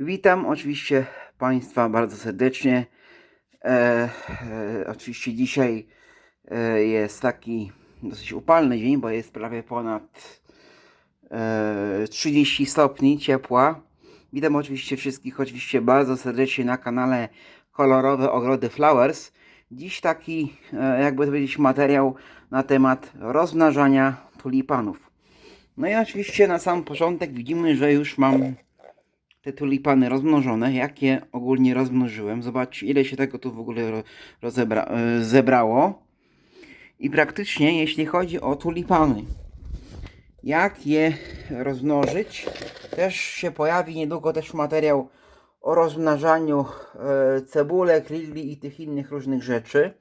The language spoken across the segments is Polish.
Witam oczywiście Państwa bardzo serdecznie. E, e, oczywiście dzisiaj e, jest taki dosyć upalny dzień, bo jest prawie ponad e, 30 stopni ciepła. Witam oczywiście wszystkich oczywiście bardzo serdecznie na kanale Kolorowe Ogrody Flowers. Dziś taki, e, jakby to powiedzieć, materiał na temat rozmnażania tulipanów. No i oczywiście na sam początek widzimy, że już mam te tulipany rozmnożone, jakie ogólnie rozmnożyłem. Zobaczcie, ile się tego tu w ogóle ro- rozebra, e, zebrało. I praktycznie, jeśli chodzi o tulipany, jak je rozmnożyć, też się pojawi niedługo też materiał o rozmnażaniu e, cebulek, lilii i tych innych różnych rzeczy.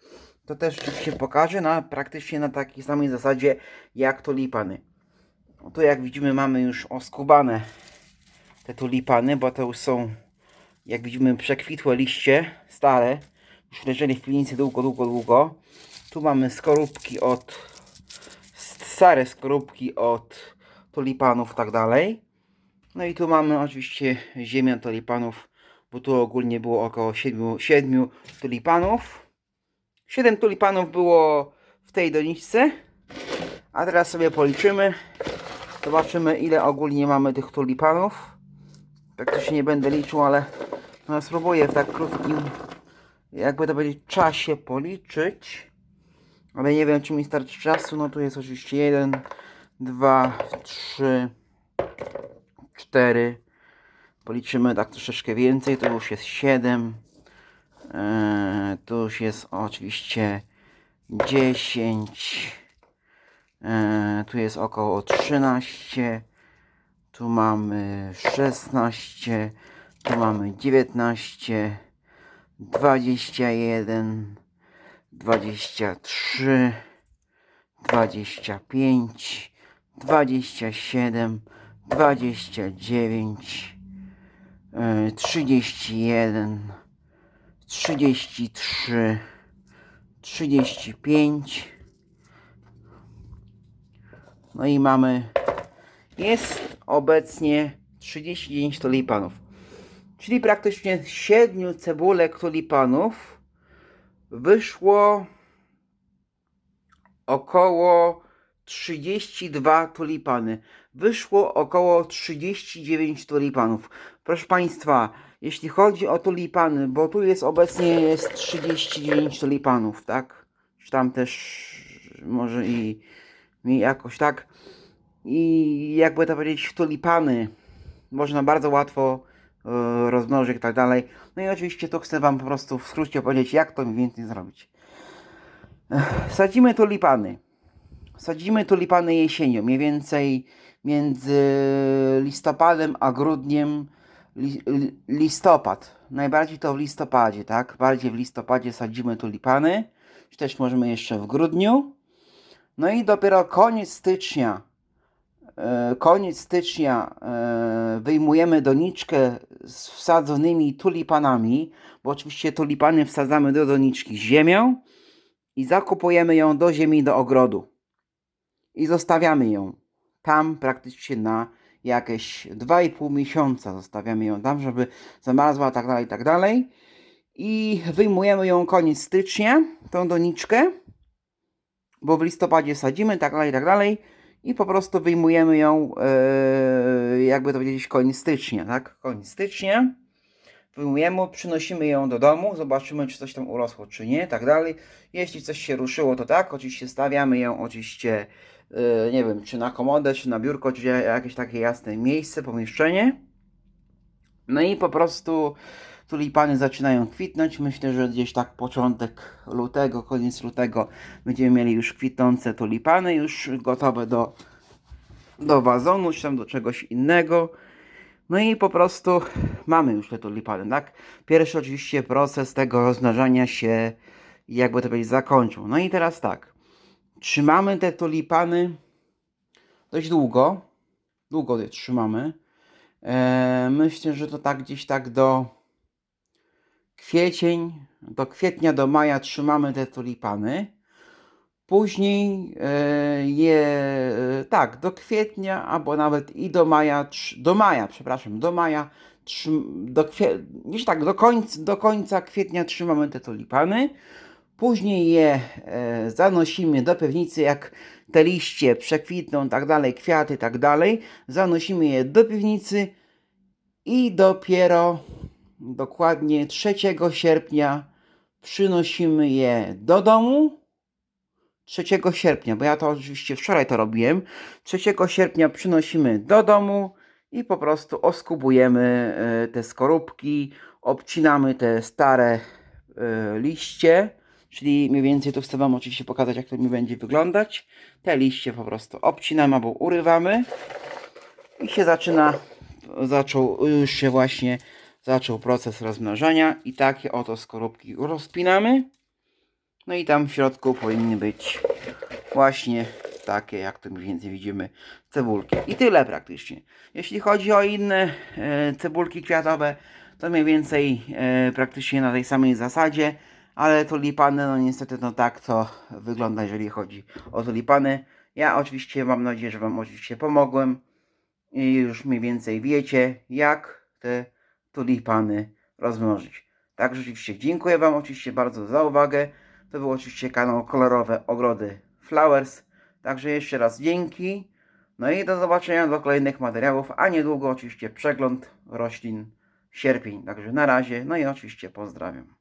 To też się pokaże na praktycznie na takiej samej zasadzie jak tulipany. Tu jak widzimy mamy już oskubane te tulipany, bo to już są, jak widzimy, przekwitłe liście, stare. Już leżeli w klinice długo, długo, długo. Tu mamy skorupki od, stare skorupki od tulipanów, tak dalej. No i tu mamy oczywiście ziemię tulipanów, bo tu ogólnie było około 7, 7 tulipanów. 7 tulipanów było w tej doniczce. A teraz sobie policzymy. Zobaczymy ile ogólnie mamy tych tulipanów. Tak to się nie będę liczył, ale no, spróbuję w tak krótkim, jakby to powiedzieć, czasie policzyć. Ale nie wiem, czy mi starczy czasu. No tu jest oczywiście 1, 2, 3, 4. Policzymy tak troszeczkę więcej. Tu już jest 7. Eee, tu już jest oczywiście 10. Eee, tu jest około 13. Tu mamy 16, tu mamy 19, 21, 23, 25, 27, 29, e, 31, 33, 35. No i mamy jest obecnie 39 tulipanów. Czyli praktycznie z 7 cebulek tulipanów wyszło około 32 tulipany. Wyszło około 39 tulipanów. Proszę Państwa, jeśli chodzi o tulipany, bo tu jest obecnie jest 39 tulipanów, tak? Czy tam też może i, i jakoś tak i jakby to powiedzieć tulipany można bardzo łatwo e, rozmnożyć i tak dalej. No i oczywiście tu chcę Wam po prostu w skrócie powiedzieć jak to mniej więcej zrobić. Sadzimy tulipany. Sadzimy tulipany jesienią, mniej więcej między listopadem a grudniem li, li, listopad. Najbardziej to w listopadzie, tak? Bardziej w listopadzie sadzimy tulipany, czy też możemy jeszcze w grudniu. No i dopiero koniec stycznia koniec stycznia e, wyjmujemy doniczkę z wsadzonymi tulipanami, bo oczywiście tulipany wsadzamy do doniczki z ziemią i zakupujemy ją do ziemi, do ogrodu. I zostawiamy ją tam praktycznie na jakieś 2,5 miesiąca. Zostawiamy ją tam, żeby zamarzła, tak dalej, tak dalej. I wyjmujemy ją koniec stycznia, tą doniczkę, bo w listopadzie sadzimy, tak dalej, tak dalej i po prostu wyjmujemy ją, e, jakby to powiedzieć, koniec stycznia, tak? Koniec stycznia. Wyjmujemy, przynosimy ją do domu, zobaczymy, czy coś tam urosło, czy nie, tak dalej. Jeśli coś się ruszyło, to tak, oczywiście stawiamy ją, oczywiście, e, nie wiem, czy na komodę, czy na biurko, czy jakieś takie jasne miejsce, pomieszczenie. No i po prostu tulipany zaczynają kwitnąć. Myślę, że gdzieś tak początek lutego, koniec lutego będziemy mieli już kwitnące tulipany, już gotowe do, do wazonu, czy tam do czegoś innego. No i po prostu mamy już te tulipany, tak? Pierwszy oczywiście proces tego rozmnażania się, jakby to powiedzieć, zakończył. No i teraz tak, trzymamy te tulipany dość długo, długo je trzymamy. Eee, myślę, że to tak gdzieś tak do kwiecień, do kwietnia, do maja trzymamy te tulipany. Później e, je, e, tak, do kwietnia, albo nawet i do maja, do maja, przepraszam, do maja do, kwie- gdzieś tak do końca, do końca kwietnia trzymamy te tulipany. Później je e, zanosimy do piwnicy, jak te liście przekwitną, tak dalej, kwiaty, tak dalej. Zanosimy je do piwnicy i dopiero dokładnie 3 sierpnia przynosimy je do domu. 3 sierpnia, bo ja to oczywiście wczoraj to robiłem. 3 sierpnia przynosimy do domu i po prostu oskubujemy e, te skorupki, obcinamy te stare e, liście, czyli mniej więcej tu chcę Wam oczywiście pokazać, jak to mi będzie wyglądać. Te liście po prostu obcinamy albo urywamy i się zaczyna, zaczął, już się właśnie zaczął proces rozmnażania i takie oto skorupki rozpinamy. No i tam w środku powinny być właśnie takie, jak tu mniej więcej widzimy, cebulki. I tyle praktycznie. Jeśli chodzi o inne e, cebulki kwiatowe, to mniej więcej e, praktycznie na tej samej zasadzie, ale tulipany, no niestety, no tak to wygląda, jeżeli chodzi o tulipany. Ja oczywiście mam nadzieję, że Wam oczywiście pomogłem i już mniej więcej wiecie, jak te tulipany rozmnożyć. Także oczywiście dziękuję Wam oczywiście bardzo za uwagę. To był oczywiście kanał Kolorowe Ogrody Flowers. Także jeszcze raz dzięki. No i do zobaczenia do kolejnych materiałów, a niedługo oczywiście przegląd roślin sierpień. Także na razie, no i oczywiście pozdrawiam.